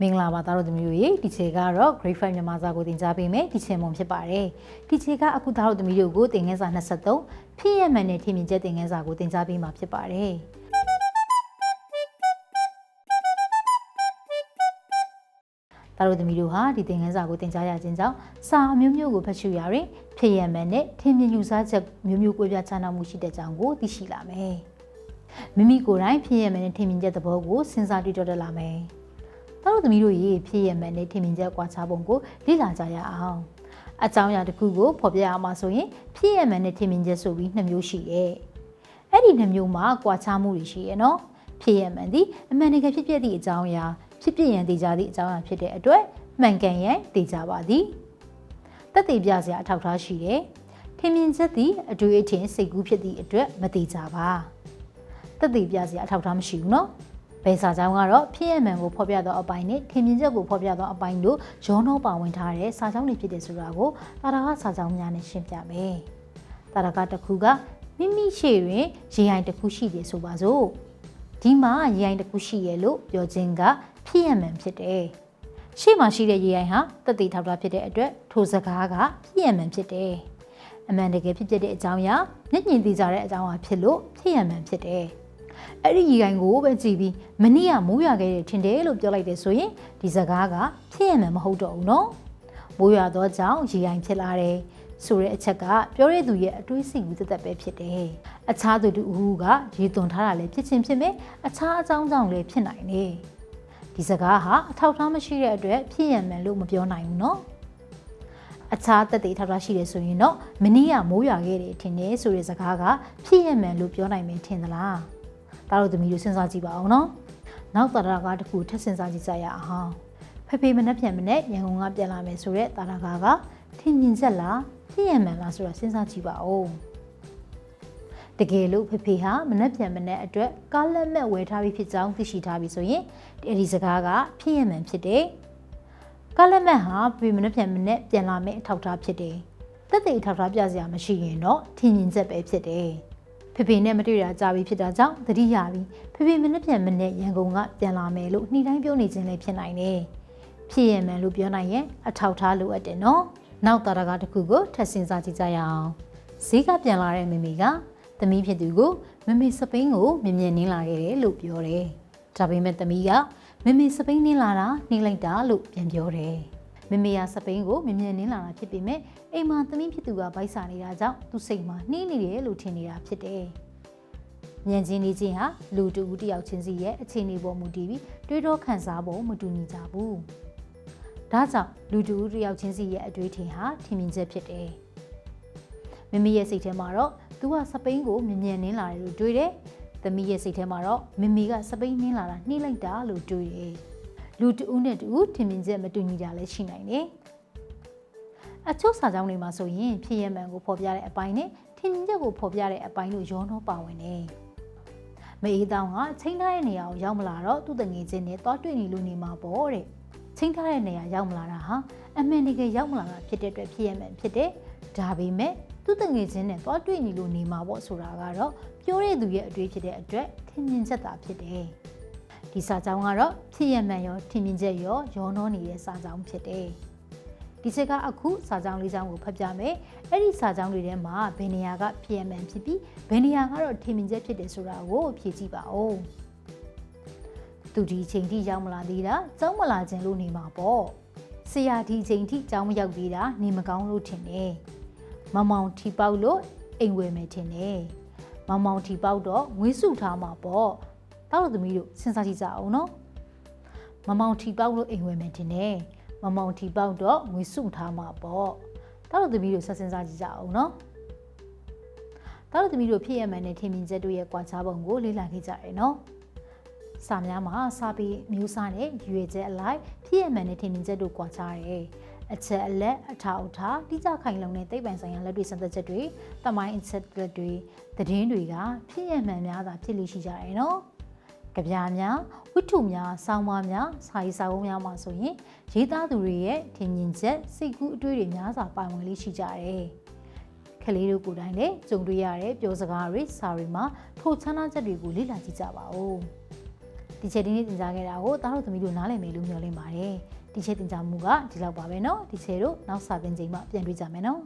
မင်္ဂလာပါသားတို့သမီးတို့ရေဒီချေကတော့ grade 5မြန်မာစာကိုသင်ကြားပေးမယ်ဒီချေမွန်ဖြစ်ပါတယ်ဒီချေကအခုသားတို့သမီးတို့ကိုသင်ခန်းစာ23ဖြစ်ရမှန်တဲ့ထင်မြင်ချက်သင်ခန်းစာကိုသင်ကြားပေးမှာဖြစ်ပါတယ်သားတို့သမီးတို့ဟာဒီသင်ခန်းစာကိုသင်ကြားရခြင်းကြောင့်စာအမျိုးမျိုးကိုဖတ်ရှုရရင်ဖြစ်ရမှန်တဲ့ထင်မြင်ယူဆချက်မျိုးမျိုးကိုပြခြားနာမှုရှိတဲ့ကြောင်းကိုသိရှိလာမယ်မိမိကိုယ်တိုင်ဖြစ်ရမှန်တဲ့ထင်မြင်ချက်သဘောကိုစဉ်းစားတွေးတောတတ်လာမယ် သားတို့သမီးတို့ရေဖြစ်ရမှန်တဲ့ထင်မြင်ချက်ကွာခြားပုံကိုလေ့လာကြရအောင်အကြောင်းအရာတစ်ခုကိုဖော်ပြရမှာဆိုရင်ဖြစ်ရမှန်တဲ့ထင်မြင်ချက်ဆိုပြီးနှစ်မျိုးရှိတယ်အဲ့ဒီနှစ်မျိုးမှာကွာခြားမှုတွေရှိရနော်ဖြစ်ရမှန်သည်အမှန်တကယ်ဖြစ်ပျက်သည့်အကြောင်းအရာဖြစ်ပျက်ရန်တည်ကြသည့်အကြောင်းအရာဖြစ်တဲ့အတွက်မှန်ကန်ရန်တည်ကြပါသည်တက်တည်ပြစရာအထောက်အထားရှိတယ်ထင်မြင်ချက်သည်အတွေ့အထင်စိတ်ကူးဖြစ်သည့်အတွက်မတည်ကြပါတက်တည်ပြစရာအထောက်အထားမရှိဘူးနော် ဘယ်စာကြောင်းကတော့ဖြစ်ရမှန်ကိုဖော်ပြသောအပိုင်းနဲ့ထင်မြင်ချက်ကိုဖော်ပြသောအပိုင်းတို့ရောနှောပါဝင်ထားတဲ့စာကြောင်းတွေဖြစ်တယ်ဆိုတာကိုတာရာကစာကြောင်းများနဲ့ရှင်းပြမယ်တာရာကတစ်ခုကမိမိရှေ့တွင်ရေအိုင်တစ်ခုရှိတယ်ဆိုပါစို့ဒီမှာရေအိုင်တစ်ခုရှိရလို့ပြောခြင်းကဖြစ်ရမှန်ဖြစ်တယ်ရှေ့မှာရှိတဲ့ရေအိုင်ဟာတက်တည်ထောက်တာဖြစ်တဲ့အတွက်ထိုစကားကဖြစ်ရမှန်ဖြစ်တယ်အမှန်တကယ်ဖြစ်ဖြစ်တဲ့အကြောင်းအရာမျက်မြင်သိကြတဲ့အကြောင်းအရာဖြစ်လို့ဖြစ်ရမှန်ဖြစ်တယ် အဲ့ဒီရေအိုင်ကိုပဲကြည့်ပြီးမနေ့ကမိုးရွာခဲ့တယ်ထင်တယ်လို့ပြောလိုက်တယ်ဆိုရင်ဒီစကားကဖြစ်ရမှန်မဟုတ်တော့ဘူးနော်မိုးရွာတော့ကြောင့်ရေအိုင်ဖြစ်လာတယ်ဆိုတဲ့အချက်ကပြောရတဲ့သူရဲ့အတွေးစိတ်ကူးသက်သက်ပဲဖြစ်တယ်။အခြားသူတူအူကရေသွန်ထားတာလည်းဖြစ်ချင်းဖြစ်မယ်။အခြားအကြောင်းကြောင့်လည်းဖြစ်နိုင်တယ်။ဒီစကားဟာအထောက်အထားမရှိတဲ့အတွက်ဖြစ်ရမှန်လို့မပြောနိုင်ဘူးနော်။အခြားသက်သေထောက်ထားရှိတယ်ဆိုရင်တော့မနေ့ကမိုးရွာခဲ့တယ်ထင်တယ်ဆိုတဲ့စကားကဖြစ်ရမှန်လို့ပြောနိုင်မယ်ထင်သလား။ ဒါတို့သမီးတို့စဉ်းစားကြည့်ပါအောင်နော်။နောက်တာရာကတခုထပ်စဉ်းစားကြည့်ကြရအောင်။ဖေဖေမနှက်ပြန်မနဲ့ရန်ကုန်ကပြန်လာမယ်ဆိုတဲ့တာရာကထင်မြင်ချက်လားဖြစ်ရမှန်လားဆိုတာစဉ်းစားကြည့်ပါဦးတကယ်လို့ဖေဖေဟာမနှက်ပြန်မနှက်အတွက်ကားလက်မဲ့ဝယ်ထားပြီးဖြစ်ကြောင်းသိရှိထားပြီဆိုရင်ဒီစကားကဖြစ်ရမှန်ဖြစ်တယ်ကားလက်မဲ့ဟာဖေမနှက်ပြန်မနှက်ပြန်လာမယ့်အထောက်အထားဖြစ်တယ်တက်တဲ့အထောက်အထားပြစရာမရှိရင်တော့ထင်မြင်ချက်ပဲဖြစ်တယ် ဖေဖေနဲ့မတွေ့တာကြာပြီဖြစ်တာကြောင့်သတိရပြီဖေဖေမနှက်ပြန်မနှက်ရန်ကုန်ကပြန်လာမယ်လို့နှီးတိုင်းပြောနေခြင်းလည်းဖြစ်နိုင်တယ်ဖြစ်ရမှန်လို့ပြောနိုင်ရင်အထောက်အထားလိုအပ်တယ်နော်နောက်တာရကတစ်ခုကိုထပ်စဉ်းစားကြည့်ကြရအောင်ဈေးကပြန်လာတဲ့မိမိကသမီးဖြစ်သူကိုမမေစပိန်ကိုမြင်မြင်နင်းလာခဲ့တယ်လို့ပြောတယ်။ဒါပေမဲ့သမီးကမမေစပိန်နင်းလာတာနှိမ့်လိုက်တာလို့ပြန်ပြောတယ်။ မမေကစပိန်ကိုမြင်မြင်နင်းလာတာဖြစ်ပေမဲ့အိမ်မှာသမီးဖြစ်သူကဗိုက်စာနေတာကြောင့်သူစိတ်မှာနှီးနေတယ်လို့ထင်နေတာဖြစ်တယ်။ဉာဏ်ချင်းနေချင်းဟာလူတူဦးတယောက်ချင်းစီရဲ့အခြေအနေပေါ်မူတည်ပြီးတွေးတောခံစားဖို့မတူညီကြဘူး။ဒါကြောင့်လူတူဦးတယောက်ချင်းစီရဲ့အတွေ့အထင်ဟာထင်မြင်ချက်ဖြစ်တယ်။မိမိရဲ့စိတ်ထဲမှာတော့သူကစပိန်ကိုမြင်မြင်နင်းလာတယ်လို့တွေးတယ်။သမီးရဲ့စိတ်ထဲမှာတော့မမီကစပိန်နင်းလာတာနှိမ့်လိုက်တာလို့တွေးတယ်။ လူတူဦးနဲ့တူထင်မြင်ချက်မတူညီတာလည်းရှိနိုင်တယ်။အချို့စာကြောင်းတွေမှာဆိုရင်ဖြစ်ရမှန်ကိုဖော်ပြတဲ့အပိုင်းနဲ့ထင်မြင်ချက်ကိုဖော်ပြတဲ့အပိုင်းတို့ရောနှောပါဝင်တယ်။မအေးတောင်းကချိန်ထားတဲ့နေရာကိုရောက်မလာတော့သူ့တငယ်ချင်းနဲ့တွားတွေ့နေလို့နေမှာပေါ့တဲ့။ချိန်ထားတဲ့နေရာရောက်မလာတာဟာအမှန်တကယ်ရောက်မလာတာဖြစ်တဲ့အတွက်ဖြစ်ရမှန်ဖြစ်တယ်။ဒါပေမဲ့သူ့တငယ်ချင်းနဲ့သွားတွေ့နေလို့နေမှာပေါ့ဆိုတာကတော့ပြောတဲ့သူရဲ့အတွေ့ဖြစ်တဲ့အတွက်ထင်မြင်ချက်သာဖြစ်တယ်။ ဒီစာကြောင်းကတော့ဖြစ်ရမှန်ရောထင်မြင်ချက်ရောရောနှောနေတဲ့စာကြောင်းဖြစ်တယ်။ဒီချက်ကအခုစာကြောင်းလေးကြောင်းကိုဖတ်ပြမယ်။အဲ့ဒီစာကြောင်းတွေထဲမှာဘယ်နေရာကဖြစ်ရမှန်ဖြစ်ပြီးဘယ်နေရာကတော့ထင်မြင်ချက်ဖြစ်တယ်ဆိုတာကိုဖြေကြည့်ပါဦး။သူဒီချိန်ထိရောက်မလာသေးတာကြောင်းမလာခြင်းလို့နေမှာပေါ့။ဆရာဒီချိန်ထိကြောင်းမရောက်သေးတာနေမကောင်းလို့ထင်တယ်။မမောင်ထီပေါက်လို့အိမ်ဝယ်မယ်ထင်တယ်မမောင်ထီပေါက်တော့ငွေစုထားမှာပေါ့ တောက်လို့သမီးတို့စဉ်းစားကြည့်ကြအောင်နော်မမောင်ထီပေါက်လို့အိမ်ဝယ်မယ်ထင်တယ်မမောင်ထီပေါက်တော့ငွေစုထားမှာပေါ့တောက်လို့သမီးတို့ဆက်စဉ်းစားကြည့်ကြအောင်နော်တောက်လို့သမီးတို့ဖြစ်ရမှန်တဲ့ထင်မြင်ချက်တို့ရဲ့ကြွားချပုံကိုလေ့လာခဲ့ကြရနော်စာများမှာစာပေမျိုးစားတဲ့ရွေချက်အလိုက်ဖြစ်ရမှန်တဲ့ထင်မြင်ချက်တို့ကြွားချတယ်အချက်အလက်အထောက်အထားတိကျခိုင်လုံတဲ့သိပ္ပံဆိုင်ရာလက်တွေ့စံသက်ချက်တွေတမိုင်းအချက်လက်တွေသတင်းတွေကဖြစ်ရမှန်များသာဖြစ်လိရှိကြတယ်နော် ကြပြများဝိထုများစောင်းပါများစာရေးစာအုပ်များမှာဆိုရင်ရေးသားသူတွေရဲ့ထင်မြင်ချက်စိတ်ကူးအတွေးတွေများစွာပါဝင်လေးရှိကြတယ်ကလေးတို့ကိုယ်တိုင်လည်းကြုံတွေ့ရတဲ့ပြောစကားတွေစာတွေမှာထိုချမ်းသာချက်တွေကိုလေ့လာကြည့်ကြပါဦး ဒီချက်ဒီနေ့တင်ကြားခဲ့တာကိုတားတို့သမီးတို့နားလည်မယ်လို့မျှော်လင့်ပါတယ်ဒီချက်တင်ကြားမှုကဒီလောက်ပါပဲเนาะဒီချက်တို့နောက်စာပင်ချိန်မှပြန်တွေ့ကြမယ်เนาะ